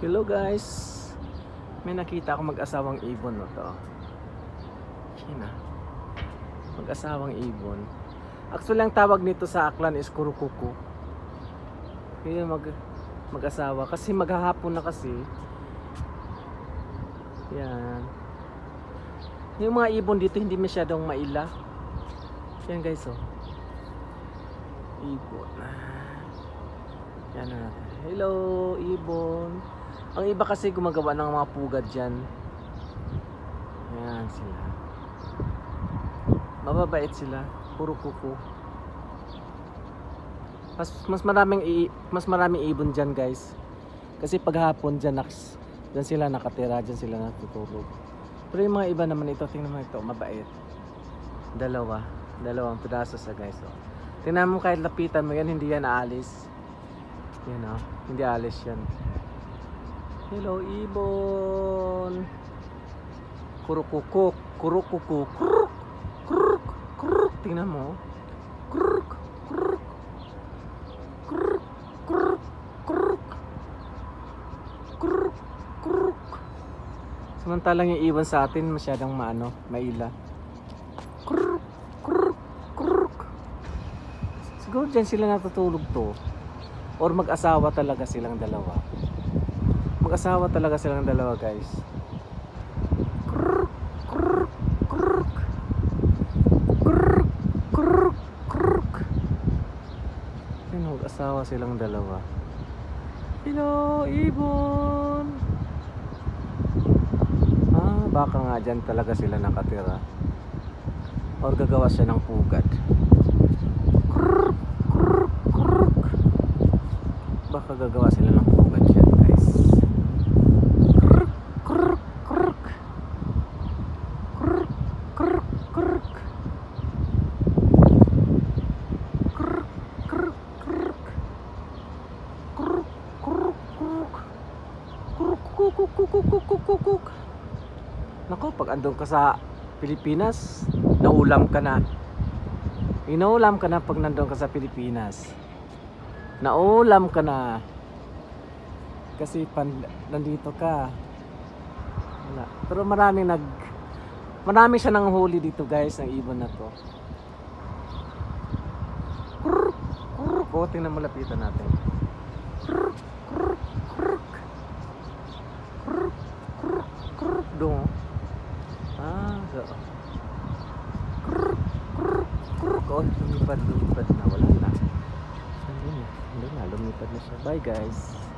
Hello guys. May nakita ako mag-asawang ibon no to. China. Mag-asawang ibon. Actually ang tawag nito sa Aklan is kurukuku. Yun mag mag-asawa kasi maghahapon na kasi. Yan. Yung mga ibon dito hindi masyadong maila. Yan guys oh. Ibon. Yan na natin. Hello, ibon. Ang iba kasi gumagawa ng mga pugad dyan. Yan sila. Mababait sila. Puro kuko. Mas, mas maraming i, mas maraming ibon dyan guys. Kasi paghapon dyan, naks, dyan sila nakatira, dyan sila natutulog. Pero yung mga iba naman ito, tingnan mo ito, mabait. Dalawa. Dalawang pedaso sa guys. Oh. Tingnan mo kahit lapitan mo yan, hindi yan aalis. Yan oh, hindi aalis yan. Hello, ibon. Kurukukuk, kurukukuk, kuruk, kuruk, kuruk. Tingnan mo. Kuruk, kuruk, kuruk, kuruk, kuruk, kuruk, kuruk. Samantalang yung ibon sa atin masyadong maano, maila. Kuruk, kuruk, kuruk. Siguro dyan sila natutulog to. Or mag-asawa talaga silang dalawa. Mag-asawa talaga silang dalawa, guys. Krrrk, krrrk, krrrk. Krrrk, krrrk, krrrk. Yun, mag-asawa silang dalawa. Hello, ibon! Ah, baka nga dyan talaga sila nakatira. Or gagawa siya ng krrrk. Baka gagawa sila ng pugad kuk. Nako, pag andun ka sa Pilipinas, naulam ka na. Inaulam ka na pag nandun ka sa Pilipinas. Naulam ka na. Kasi pan, nandito ka. Wala. Pero marami nag marami siya nang huli dito guys ng ibon na to. Krrrk, krrrk. O, tingnan mo lapitan natin. Krrrk, So. Krrrk, krrrk, krrrk. Oh, lumipad, lumipad na. Wala na. Ayun na. Hindi na, lumipad na siya. Bye guys.